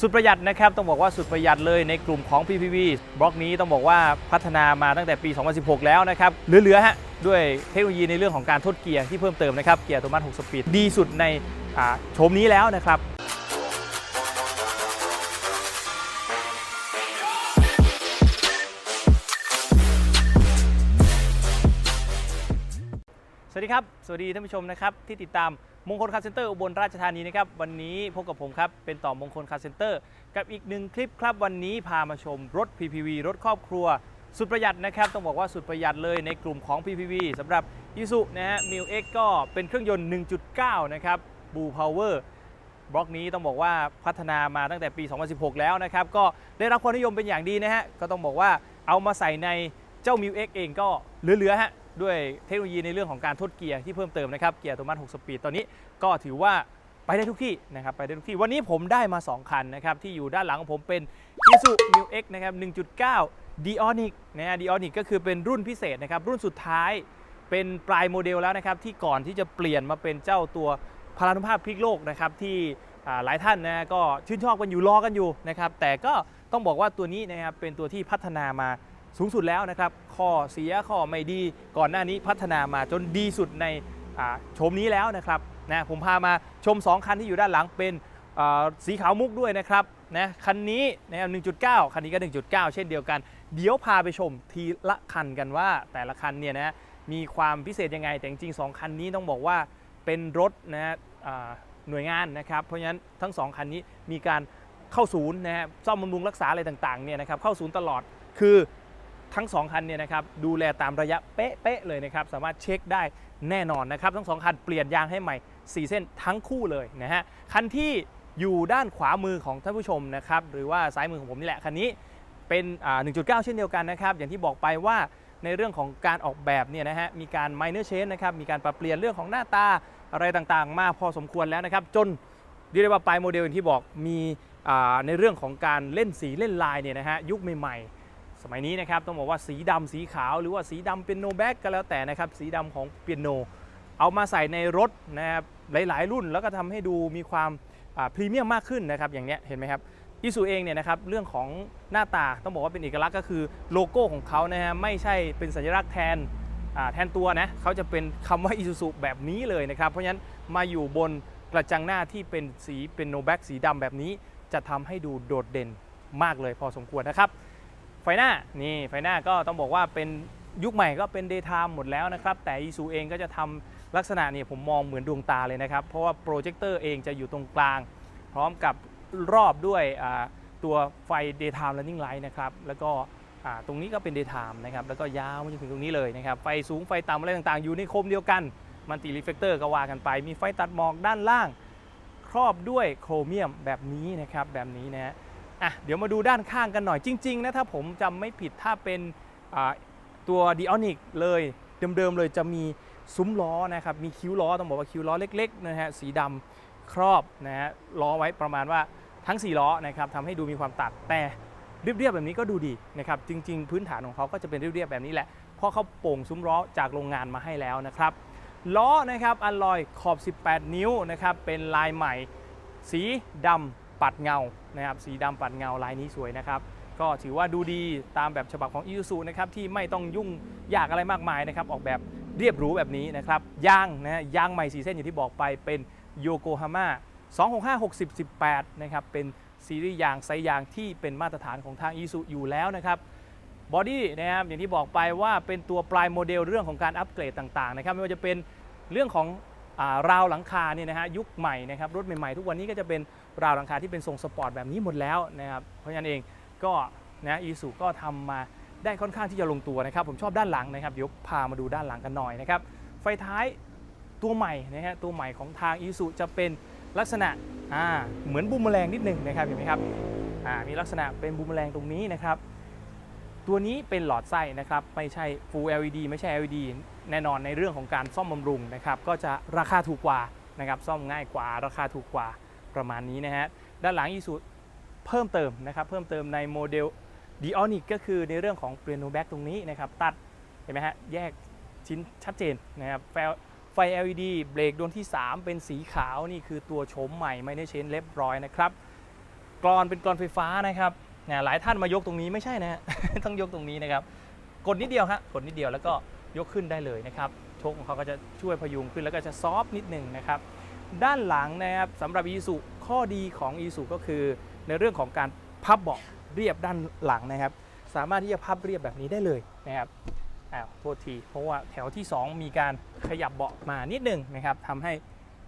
สุดประหยัดนะครับต้องบอกว่าสุดประหยัดเลยในกลุ่มของ PPV บล็อกนี้ต้องบอกว่าพัฒนามาตั้งแต่ปี 2016 แล้วนะครับเหลือๆฮะด้วยเทคโนโลยีในเรื่องของการทดเกียร์ที่เพิ่มเติมนะครับเกียร์อัตโนมัติ6สปีดดีสุดในโฉมนี้แล้วนะครับ วัสดีครับ สวัสดีท่านผู้ชมนะครับที่ติดตามมงคลคาร์เซ็นเตอร์อุบลราชธานีนะครับวันนี้พบกับผมครับเป็นต่อมงคลคาร์เซ็นเตอร์กับอีกหนึ่งคลิปครับวันนี้พามาชมรถ PPV รถครอบครัว สุดประหยัดนะครับ ต้องบอกว่าสุดประหยัดเลยในกลุ่มของ PPV สำหรับ i s u นะฮะ m i l X ก็เป็นเครื่องยนต์ 1.9 นะครับ Blue Power บล็อกนี้ต้องบอกว่าพัฒนามาตั้งแต่ปี 2016 แล้วนะครับก็ได้รับความนิยมเป็นอย่างดีนะฮะก็ต้องบอกว่าเอามาใส่ในเจ้า m i l X เองก็เหลือๆฮะ ด้วยเทคโนโลยีในเรื่องของการทดเกียร์ที่เพิ่มเติมนะครับเกียร์อัตโนมัติ6สปีดตอนนี้ก็ถือว่าไปได้ทุกที่นะครับไปได้ทุกที่วันนี้ผมได้มา 2 คันนะครับที่อยู่ด้านหลังของผมเป็น Isuzu m i l X นะครับ1.9 Dionic นะฮะ Dionic ก็คือเป็นรุ่นพิเศษนะครับรุ่นสุดท้ายเป็นปลายโมเดลแล้วนะครับที่ก่อนที่จะเปลี่ยนมาเป็นเจ้าตัวพลานุภาพพลิกโลกนะครับที่หลายท่านนะก็ชื่นชอบกันอยู่รอกันอยู่นะครับแต่ก็ต้องบอกว่าตัวนี้นะครับเป็นตัวที่พัฒนามา สูงสุดแล้วนะครับข้อเสียข้อไม่ดีก่อนหน้านี้พัฒนามาจนดีสุดในอ่าโฉมนี้แล้วนะครับนะผมพามาชม 2 คันที่อยู่ด้านหลังเป็นสีขาวมุกด้วยนะครับนะคันนี้นะครับ1.9 คันนี้ก็ 1.9 เช่นเดียวกัน เดี๋ยวพาไปชมทีละคันกันว่า แต่ละคันเนี่ยนะมีความพิเศษยังไง แต่จริงๆสองคันนี้ต้องบอกว่าเป็นรถนะฮะหน่วยงานนะครับ เพราะฉะนั้นทั้งสองคันนี้มีการเข้าศูนย์นะฮะซ่อมบำรุงรักษาอะไรต่างๆเนี่ยนะครับเข้าศูนย์ตลอดคือ ทั้งสองคันเนี่ยนะครับดูแลตามระยะเป๊ะๆเลยนะครับสามารถเช็คได้แน่นอนนะครับทั้งสองคันเปลี่ยนยางให้ใหม่ 4 เส้นทั้งคู่เลยนะฮะคันที่อยู่ด้านขวามือของท่านผู้ชมนะครับหรือว่าซ้ายมือของผมนี่แหละคันนี้เป็น 1.9 เช่นเดียวกันนะครับอย่างที่บอกไปว่าในเรื่องของการออกแบบเนี่ยนะฮะมีการ minor change นะครับมีการปรับเปลี่ยนเรื่องของหน้าตาอะไรต่างๆ มาพอสมควรแล้วนะครับจนเรียกว่าปลายโมเดลอย่างที่บอกมีอ่าในเรื่องของการเล่นสีเล่นลายเนี่ยนะฮะยุคใหม่ๆ สมัยนี้นะครับต้องบอกว่าสีดำสีขาวหรือว่าสีดำเป็นโนแบ็กก็แล้วแต่นะครับสีดำของเปียโน เอามาใส่ในรถนะครับหลาย ๆ รุ่นแล้วก็ทำให้ดูมีความพรีเมียมมากขึ้นนะครับอย่างเนี้ยเห็นไหมครับอิซูเองเนี่ยนะครับเรื่องของหน้าตาต้องบอกว่าเป็นเอกลักษณ์ก็คือโลโก้ของเขานะฮะไม่ใช่เป็นสัญลักษณ์แทนแทนตัวนะเขาจะเป็นคำว่าอิซูซุแบบนี้เลยนะครับเพราะฉะนั้นมาอยู่บนกระจังหน้าที่เป็นสีเป็นโนแบ็กสีดำแบบนี้ จะทำให้ดูโดดเด่นมากเลยพอสมควรนะครับ ฟหน้านี่ไฟหน้าก็ต้องบอกว่าเป็นยุคใหม่ก็เป็น daytime หมดแล้วนะครับ แต่ i s u เองก็จะทำลักษณะเนี่ยผมมองเหมือนดวงตาเลยนะครับ เพราะว่าโปรเจคเตอร์เองจะอยู่ตรงกลาง พร้อมกับรอบด้วยตัวไฟ daytime running light นะครับ แล้วก็ตรงนี้ก็เป็น daytime นะครับ แล้วก็ยาวมาจนถึงตรงนี้เลยนะครับ ไฟสูงไฟต่ำอะไรต่างๆ อยู่ในโคมเดียวกันมันติรีเฟกเตอร์ก็ว่ากันไป มีไฟตัดหมอกด้านล่าง ครอบด้วยโครเมียมแบบนี้นะครับแบบนี้นะฮะ อะเดี๋ยวมาดูด้านข้างกันหน่อยจริงๆนะถ้าผมจำไม่ผิดถ้าเป็นตัว d ิออนิกเลยเดิมๆเลยจะมีซุ้มล้อนะครับมีคิ้วล้อต้องบอกว่าคิ้วล้อเล็กๆนะฮะสีดำครอบนะฮะล้อไว้ประมาณว่าทั้ง 4 ล้อนะครับทำให้ดูมีความตัดแต่เรียบๆแบบนี้ก็ดูดีนะครับจริง ๆ พื้นฐานของเขาก็จะเป็นเรียบๆแบบนี้แหละเพราะเขาโป่งซุ้มล้อจากโรงงานมาให้แล้วนะครับล้อนะครับอัลลอยขอบ 18 นิ้วนะครับเป็นลายใหม่ สีดำ ปัดเงานะครับสีดำปัดเงาลายนี้สวยนะครับก็ถือว่าดูดีตามแบบฉบับของ i ิ u ูซูนะครับที่ไม่ต้องยุ่งยากอะไรมากมายนะครับออกแบบเรียบหรูแบบนี้นะครับยางนะยางใหม่สีเส้นอย่างที่บอกไปเป็นโยโกฮาม่า265 60 18นะครับเป็นซีรีส์ยางไซส์ยางที่เป็นมาตรฐานของทาง i ิ u อยู่แล้วนะครับบอดี้นะครับอย่างที่บอกไปว่าเป็นตัวปลายโมเดลเรื่องของการอัปเกรดต่างๆนะครับไม่ว่าจะเป็นเรื่องของอาราวหลังคาเนี่ยนะฮะยุคใหม่นะครับรถใหม่ๆ ทุกวันนี้ก็จะเป็น ราวหลังคาที่เป็นทรงสปอร์ตแบบนี้หมดแล้วนะครับเพราะฉะนั้นเองก็นะอีสุก็ทำมาได้ค่อนข้างที่จะลงตัวนะครับ ผมชอบด้านหลังนะครับเดี๋ยวพามาดูด้านหลังกันหน่อยนะครับไฟท้ายตัวใหม่นะฮะตัวใหม่ของทางอีสุจะเป็นลักษณะอ่าเหมือนบูมแมลงนิดหนึงนะครับเห็นไหมครับอ่ามีลักษณะเป็นบูมแมลงตรงนี้นะครับ ตัวนี้เป็นหลอดไส้นะครับไม่ใช่ Full LED ไม่ใช่ LED แน่นอนในเรื่องของการซ่อมบำรุงนะครับก็จะราคาถูกกว่านะครับซ่อมง่ายกว่าราคาถูกกว่า ประมาณนี้นะฮะ ด้านหลังอีสุเพิ่มเติมนะครับ เพิ่มเติมในโมเดล d i o n i c ก็คือในเรื่องของเปลี่ยนโนแบ็กตรงนี้นะครับ ตัดเห็นไหมฮะ แยกชิ้นชัดเจนนะครับไฟไฟ LED เบรกดวงที่ 3 เป็นสีขาวนี่คือตัวโฉมใหม่ไม่ได้เชนเรียบร้อยนะครับกรอนเป็นกรอนไฟฟ้านะครับนี่ยหลายท่านมายกตรงนี้ไม่ใช่นะฮะต้องยกตรงนี้นะครับ กดนิดเดียวฮะกดนิดเดียวแล้วก็ยกขึ้นได้เลยนะครับโชคของเขาก็จะช่วยพยุงขึ้นแล้วก็จะซอฟนิดหนึงนะครับ ด้านหลังนะครับสำหรับ e ี u ข้อดีของ e ี u ก็คือในเรื่องของการพับเบาะเรียบด้านหลังนะครับ สามารถที่จะพับเรียบแบบนี้ได้เลยนะครับอ้าวโทษทีเพราะว่าแถวที่ 2 มีการขยับเบาะมานิดหนึงนะครับทำให้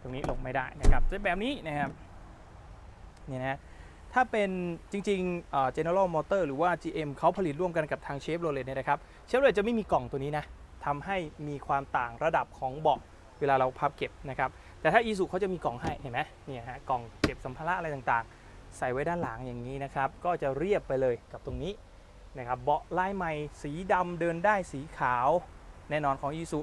ตรงนี้ลงไม่ได้นะครับจะแบบนี้นะครับนี่นะถ้าเป็นจริงๆเอ่อ General Motor หรือว่า GM เขาผลิตร่วมกันกับทางเชฟโรเลตเนี่ยนะครับเชฟโรเลตจะไม่มีกล่องตัวนี้นะทำให้มีความต่างระดับของเบาะเวลาเราพับเก็บนะครับ แต่ถ้า Isuzu เขาจะมีกล่องให้เห็นไหมเนี่ยฮะกล่องเก็บสัมภาระอะไรต่างๆ ใส่ไว้ด้านหลังอย่างนี้นะครับ ก็จะเรียบไปเลยกับตรงนี้นะครับเบาะลายใหม่สีดำเดินได้สีขาว แน่นอนของ Isuzu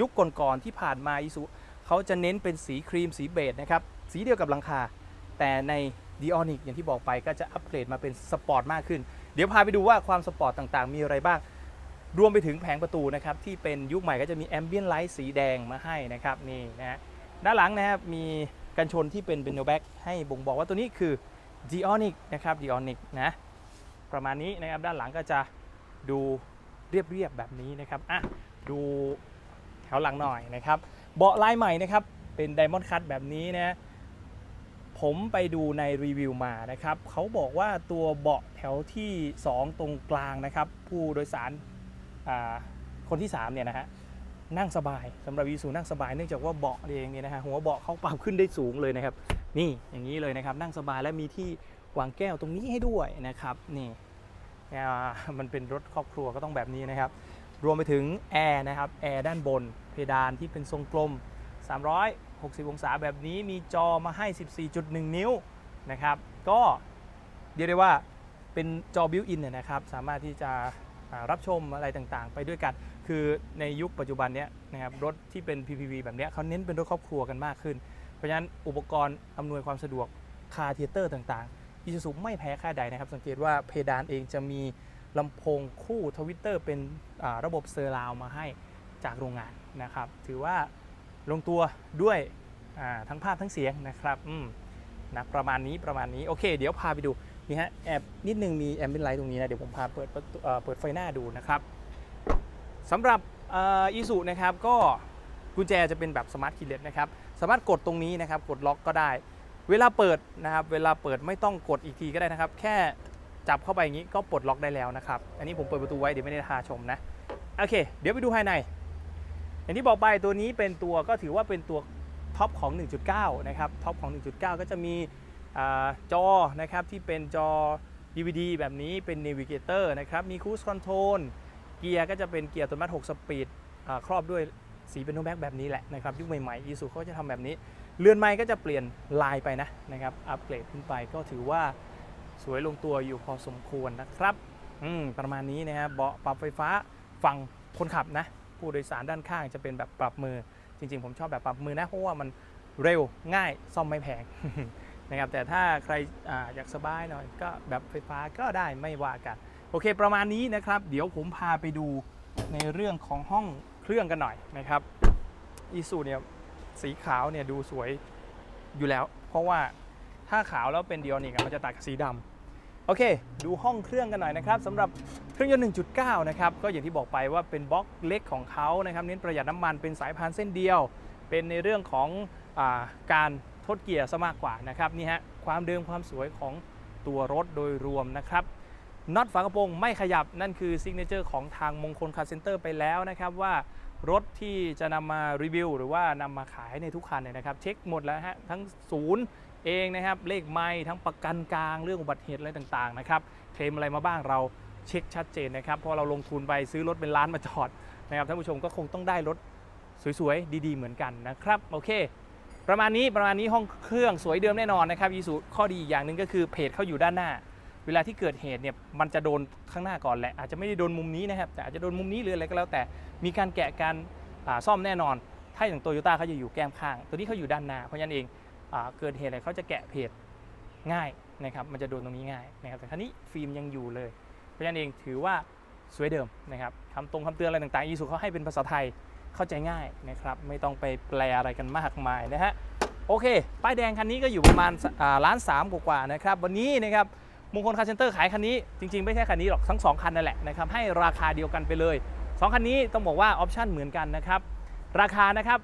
ยุคก่อนๆที่ผ่านมา Isuzu เขาจะเน้นเป็นสีครีมสีเบจนะครับสีเดียวกับหลังคา แต่ใน d ีออนิกอย่างที่บอกไปก็จะอัปเกรดมาเป็นสปอร์ตมากขึ้น เดี๋ยวพาไปดูว่าความสปอร์ตต่างๆ มีอะไรบ้าง รวมไปถึงแผงประตูนะครับ ที่เป็นยุคใหม่ก็จะมีแอมเบียนไลท์สีแดงมาให้นะครับ นี่นะฮะ ด้านหลังนะครับมีกันชนที่เป็นเบนโนแบ็กให้บ่งบอกว่าตัวนี้คือ d ีออนิกนะครับ d ีออนิกนะประมาณนี้นะครับด้านหลังก็จะดูเรียบๆแบบนี้นะครับอะดูแถวหลังหน่อยนะครับ เบาะลายใหม่นะครับเป็นไดมอนด์คัตแบบนี้นะผมไปดูในรีวิวมานะครับเขาบอกว่าตัวเบาะแถวที่ 2 ตรงกลางนะครับ ผู้โดยสารคนที่3เนี่ยนะฮะ นั่งสบายสำหรับวีสูนั่งสบายเนื่องจากว่าเบาะเองเนี่ยนะฮะหัวเบาะเขาปรับขึ้นได้สูงเลยนะครับ นี่อย่างนี้เลยนะครับนั่งสบายและมีที่วางแก้วตรงนี้ให้ด้วยนะครับนี่อ่ามันเป็นรถครอบครัวก็ต้องแบบนี้นะครับ รวมไปถึงแอร์นะครับแอร์ด้านบน เพดานที่เป็นทรงกลม 360 องศาแบบนี้มีจอมาให้ 14.1 นิ้วนะครับ ก็เรียกได้ว่าเป็นจอบิวอินเนี่ยนะครับ สามารถที่จะรับชมอะไรต่างๆ ไปด้วยกัน คือในยุคปัจจุบันเนี้ยนะครับรถที่เป็น PPV แบบเนี้ยเขาเน้นเป็นรถครอบครัวกันมากขึ้น เพราะฉะนั้นอุปกรณ์อำนวยความสะดวกคาเทเตอร์ต่างๆอีซูซูไม่แพ้ค่ายใดนะครับ สังเกตว่าเพดานเองจะมีลำโพงคู่ทวิตเตอร์เป็นระบบเซอร์ราวมาให้จากโรงงานนะครับ ถือว่าลงตัวด้วยทั้งภาพทั้งเสียงนะครับนะประมาณนี้ประมาณนี้โอเค เดี๋ยวพาไปดูนี่ฮะแอบนิดนึงมีแอมเบนไลท์ตรงนี้นะ เดี๋ยวผมพาเปิดเปิดไฟหน้าดูนะครับ สำหรับอีซูนะครับก็กุญแจจะเป็นแบบสมาร์ทคีย์เลสนะครับสามารถกดตรงนี้นะครับกดล็อกก็ได้ เวลาเปิดนะครับเวลาเปิดไม่ต้องกดอีกทีก็ได้นะครับ แค่จับเข้าไปอย่างนี้ก็ปลดล็อกได้แล้วนะครับ อันนี้ผมเปิดประตูไว้เดี๋ยวไม่ได้ทาชมนะโอเค เดี๋ยวไปดูภายใน อย่างที่บอกไปตัวนี้เป็นตัวก็ถือว่าเป็นตัวท็อปของ 1.9 นะครับท็อปของ 1.9 ก็จะมีอจอนะครับที่เป็นจอ DVD แบบนี้เป็น Navigator นะครับมี Cruise Control เกียร์ก็จะเป็นเกียร์อัตโนมัติ6สปีดครอบด้วยสีเป็นโนแบ็กแบบนี้แหละนะครับยุคใหม่ๆอีซูเขาจะทำแบบนี้ เรือนไม้ก็จะเปลี่ยนลายไปนะนะครับอัปเกรดขึ้นไปก็ถือว่าสวยลงตัวอยู่พอสมควรนะครับอืมประมาณนี้นะครับเบาะปรับไฟฟ้าฝั่งคนขับนะ ผู้โดยสารด้านข้างจะเป็นแบบปรับมือ จริง ๆ ผมชอบแบบปรับมือนะเพราะว่ามันเร็วง่ายซ่อมไม่แพงนะครับแต่ถ้าใครออยากสบายหน่อยก็แบบไฟฟ้าก็ได้ไม่ว่ากัน โอเค ประมาณนี้นะครับ เดี๋ยวผมพาไปดูในเรื่องของห้องเครื่องกันหน่อยนะครับอีซูเนี่ยสีขาวเนี่ยดูสวยอยู่แล้ว เพราะว่าถ้าขาวแล้วเป็นดิออนิกมันจะตัดกับสีดำโอเค ดูห้องเครื่องกันหน่อยนะครับสำหรับเครื่องยนต์ 1.9 นะครับ ก็อย่างที่บอกไปว่าเป็นบล็อกเล็กของเขานะครับ เน้นประหยัดน้ำมันเป็นสายพานเส้นเดียว เป็นในเรื่องของอาการทดเกียร์ซะมากกว่านะครับ นี่ฮะ ความเดิมความสวยของตัวรถโดยรวมนะครับ น็อตฝากระโปรงไม่ขยับนั่นคือซิกเนเจอร์ของทางมงคลคาร์เซ็นเตอร์ไปแล้วนะครับว่ารถที่จะนำมารีวิวหรือว่านำมาขายในทุกคันเนี่ยนะครับ เช็คหมดแล้วฮะทั้งศูนย์เองนะครับ เลขไม่ทั้งประกันกลางเรื่องอุบัติเหตุอะไรต่างๆนะครับเคลมอะไรมาบ้างเราเช็คชัดเจนนะครับพราะเราลงทุนไปซื้อรถเป็นล้านมาจอดนะครับท่านผู้ชมก็คงต้องได้รถสวยๆ ดีๆ เหมือนกันนะครับโอเค ประมาณนี้ประมาณนี้ห้องเครื่องสวยเดิมแน่นอนนะครับยีสุข้อดีอีกอย่างหนึ่งก็คือเพจเขาอยู่ด้านหน้า วลาที่เกิดเหตุเนี่ยมันจะโดนข้างหน้าก่อนแหละอาจจะไม่ได้โดนมุมนี้นะครับแต่อาจจะโดนมุมนี้หรืออะไรก็แล้วแต่มีการแกะการซ่อมแน่นอน ถ้าอย่างโตโยต้าเขาจะอยู่แก้มข้าง ตัวนี้เขาอยู่ด้านหน้าเพราะฉะนั้นเองอเกิดเหตุอะไรเขาจะแกะเพจง่ายนะครับมันจะโดนตรงนี้ง่ายนะครับแต่ครั้นี้ฟิล์มยังอยู่เลย เพราะฉะนั้นเองถือว่าสวยเดิมนะครับคำตรงคำเตือนอะไรต่างๆอีสุเขาให้เป็นภาษาไทยเข้าใจง่ายนะครับไม่ต้องไปแปลอะไรกันมากมายนะฮะโอเค ป้ายแดงคันนี้ก็อยู่ประมาณล้านสามกว่าๆนะครับวันนี้นะครับ มงคลคาร์เซนเตอร์ขายคันนี้จริงๆ ไม่ใช่คันนี้หรอกทั้ง 2 คันนั่นแหละนะครับให้ราคาเดียวกันไปเลย 2 คันนี้ต้องบอกว่าออปชั่นเหมือนกันนะครับราคานะครับ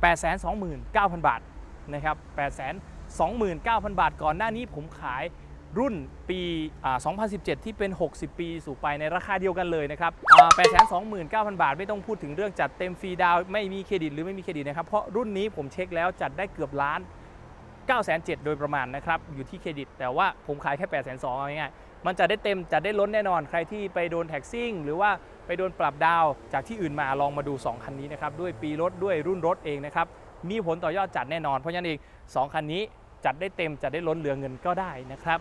829,000 บาทนะครับ829,000 บาทก่อนหน้านี้ผมขายรุ่นปีอ่า2017 ที่เป็น 60 ปีสู่ไปในราคาเดียวกันเลยนะครับอ่า829,000 บาท ไม่ต้องพูดถึงเรื่องจัดเต็มฟรีดาวไม่มีเครดิตหรือไม่มีเครดิตนะครับ เพราะรุ่นนี้ผมเช็คแล้วจัดได้เกือบล้าน 9 7 0 0โดยประมาณนะครับ อยู่ที่เครดิต แต่ว่าผมขายแค่8 2 0 0 0เอาง่ายๆมันจะได้เต็มจะได้ล้นแน่นอน ใครที่ไปโดนแท็กซิ่ง หรือว่าไปโดนปรับดาวจากที่อื่นมาลองมาดู 2 คันนี้นะครับ ด้วยปีรถด้วยรุ่นรถเองนะครับ มีผลต่อยอดจัดแน่นอน เพราะฉะนั้นเอง2คันนี้จัดได้เต็มจัดได้ล้นเหลือเงินก็ได้นะครับ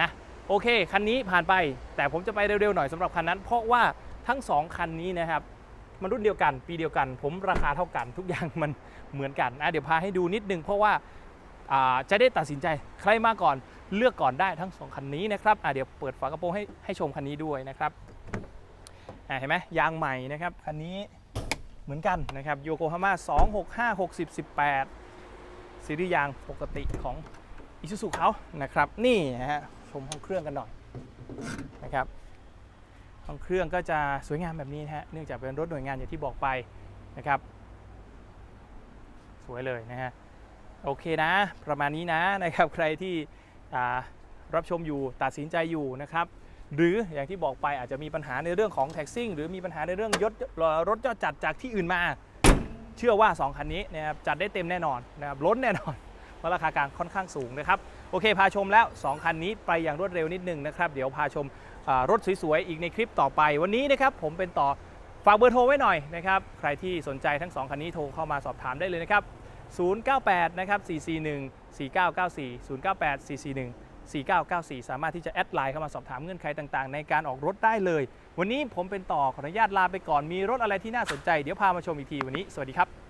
นะโอเค คันนี้ผ่านไป แต่ผมจะไปเร็วๆหน่อยสำหรับคันนั้น เพราะว่าทั้ง 2 คันนี้นะครับมันรุ่นเดียวกัน ปีเดียวกัน ผมราคาเท่ากันทุกอย่างมันเหมือนกันนะเดี๋ยวพาให้ดูนิดนึงเพราะว่า จะได้ตัดสินใจใครมาก่อนเลือกก่อนได้ทั้งสองคันนี้นะครับเดี๋ยวเปิดฝากระโปรงให้ให้ชมคันนี้ด้วยนะครับเห็นไหมยางใหม่นะครับคันนี้เหมือนกันนะครับโยโกฮาม่า265 60 18ซีรีส์ยางปกติของอิซูซุเขานะครับ นี่นะฮะชมห้องเครื่องกันหน่อยนะครับห้องเครื่องก็จะสวยงามแบบนี้นะฮะเนื่องจากเป็นรถหน่วยงานอย่างที่บอกไปนะครับ สวยเลยนะฮะ โอเคนะ ประมาณนี้นะนะครับใครที่รับชมอยู่ตัดสินใจอยู่นะครับหรืออย่างที่บอกไปอาจจะมีปัญหาในเรื่องของแท็กซิ่งหรือมีปัญหาในเรื่องยศรถยอดจัดจากที่อื่นมา เชื่อว่า 2 คันนี้นะครับจัดได้เต็มแน่นอนนะครับล้นแน่นอนเพราะราคากลางค่อนข้างสูงนะครับโอเคพาชมแล้ว 2 คันนี้ไปอย่างรวดเร็วนิดนึงนะครับเดี๋ยวพาชมรถสวยๆอีกในคลิปต่อไป วันนี้นะครับผมเป็นต่อฝากเบอร์โทรไว้หน่อยนะครับใครที่สนใจทั้ง 2 คันนี้โทรเข้ามาสอบถามได้เลยนะครับ 098 นะครับ 441 4994 098 441 4994 สามารถที่จะแอดไลน์เข้ามาสอบถามเงื่อนไขต่างๆ ในการออกรถได้เลย วันนี้ผมเป็นต่อขออนุญาตลาไปก่อนมีรถอะไรที่น่าสนใจ เดี๋ยวพามาชมอีกทีวันนี้ สวัสดีครับ